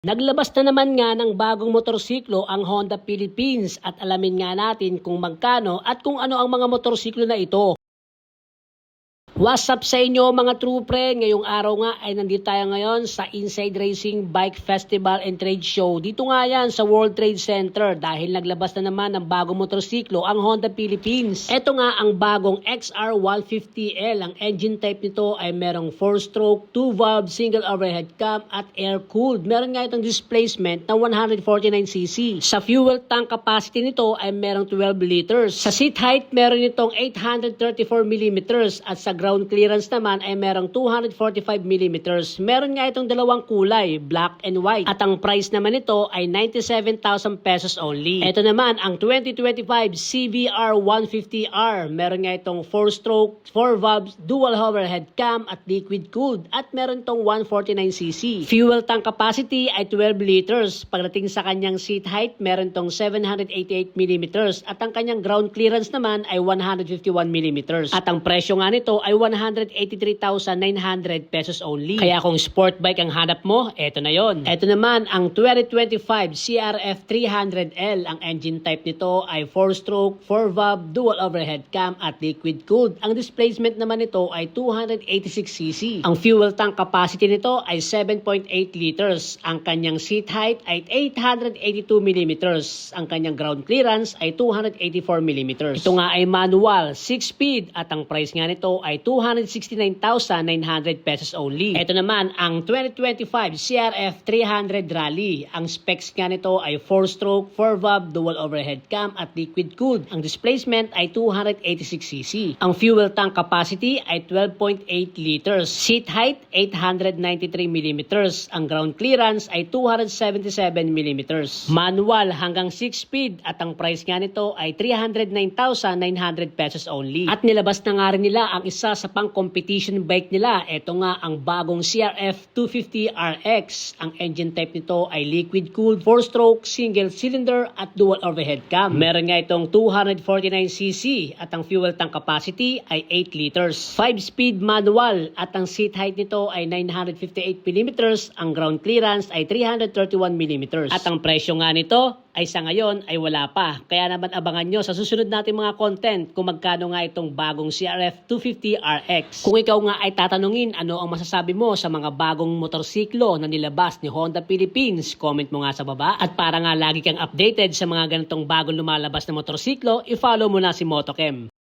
Naglabas na naman nga ng bagong motorsiklo ang Honda Philippines at alamin nga natin kung magkano at kung ano ang mga motorsiklo na ito. What's up sa inyo mga true friend? Ngayong araw nga ay nandito tayo ngayon sa Inside Racing Bike Festival and Trade Show. Dito nga yan sa World Trade Center dahil naglabas na naman ng bagong motorsiklo ang Honda Philippines. Ito nga ang bagong XR150L. Ang engine type nito ay merong 4-stroke, 2-valve, single overhead cam at air-cooled. Meron nga itong displacement na 149cc. Sa fuel tank capacity nito ay merong 12 liters. Sa seat height meron itong 834mm at sa ground clearance naman ay merong 245mm. Meron nga itong dalawang kulay, black and white. At ang price naman nito ay 97,000 pesos only. Ito naman ang 2025 CVR 150R. Meron nga itong 4-stroke, 4-valve, dual overhead cam at liquid cooled. At meron itong 149cc. Fuel tank capacity ay 12 liters. Pagdating sa kanyang seat height, meron itong 788mm. At ang kanyang ground clearance naman ay 151mm. At ang presyo nga nito ay 183,900 pesos only. Kaya kung sport bike ang hanap mo, eto na yon. Eto naman ang 2025 CRF 300L. Ang engine type nito ay 4-stroke, 4-valve, dual overhead cam at liquid cooled. Ang displacement naman nito ay 286cc. Ang fuel tank capacity nito ay 7.8 liters. Ang kanyang seat height ay 882mm. Ang kanyang ground clearance ay 284mm. Ito nga ay manual, 6-speed at ang price nga nito ay 269,900 pesos only. Ito naman ang 2025 CRF 300 Rally. Ang specs nga nito ay 4-stroke, 4-valve, dual overhead cam at liquid cooled. Ang displacement ay 286cc. Ang fuel tank capacity ay 12.8 liters. Seat height 893mm. Ang ground clearance ay 277mm. Manual hanggang 6-speed at ang price nga nito ay 309,900 pesos only. At nilabas na nga rin nila ang isa sa pang-competition bike nila. Ito nga ang bagong CRF 250 RX. Ang engine type nito ay liquid-cooled 4-stroke, single cylinder at dual overhead cam. Meron nga itong 249cc at ang fuel tank capacity ay 8 liters. 5-speed manual at ang seat height nito ay 958mm. Ang ground clearance ay 331mm. At ang presyo nga nito ay sa ngayon ay wala pa. Kaya naman abangan nyo sa susunod nating mga content kung magkano nga itong bagong CRF 250 RX. Kung ikaw nga ay tatanungin ano ang masasabi mo sa mga bagong motorsiklo na nilabas ni Honda Philippines, comment mo nga sa baba. At para nga lagi kang updated sa mga ganitong bagong lumalabas na motorsiklo, i-follow mo na si Motochem.